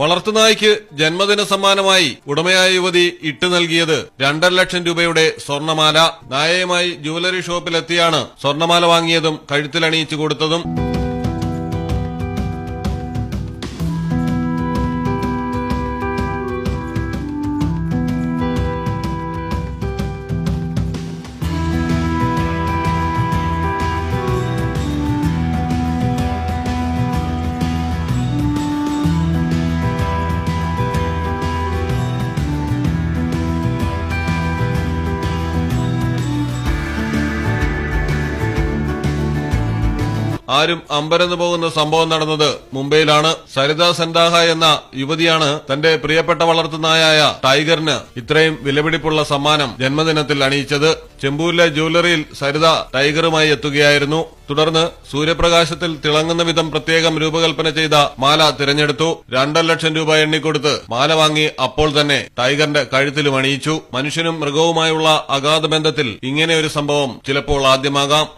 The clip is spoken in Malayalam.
വളർത്തുനായ്ക്ക് ജന്മദിന സമ്മാനമായി ഉടമയായ യുവതി ഇട്ടു നൽകിയത് രണ്ടര ലക്ഷം രൂപയുടെ സ്വർണമാല. നായയുമായി ജുവലറി ഷോപ്പിലെത്തിയാണ് സ്വർണമാല വാങ്ങിയതും കഴുത്തിലണിയിച്ചു കൊടുത്തതും. ആരും അമ്പരന്ന് പോകുന്ന സംഭവം നടന്നത് മുംബൈയിലാണ്. സരിത സന്താഹ എന്ന യുവതിയാണ് തന്റെ പ്രിയപ്പെട്ട വളർത്തുനായായ ടൈഗറിന് ഇത്രയും വിലപിടിപ്പുള്ള സമ്മാനം ജന്മദിനത്തിൽ അണിയിച്ചത്. ചെമ്പൂരിലെ ജ്വല്ലറിയിൽ സരിത ടൈഗറുമായി എത്തുകയായിരുന്നു. തുടർന്ന് സൂര്യപ്രകാശത്തിൽ തിളങ്ങുന്ന വിധം പ്രത്യേകം രൂപകൽപ്പന ചെയ്ത മാല തിരഞ്ഞെടുത്തു. രണ്ടര ലക്ഷം രൂപ എണ്ണിക്കൊടുത്ത് മാല വാങ്ങി അപ്പോൾ തന്നെ ടൈഗറിന്റെ കഴുത്തിലും അണിയിച്ചു. മനുഷ്യനും മൃഗവുമായുള്ള അഗാധ ബന്ധത്തിൽ ഇങ്ങനെ ഒരു സംഭവം ചിലപ്പോൾ ആദ്യമാകാം.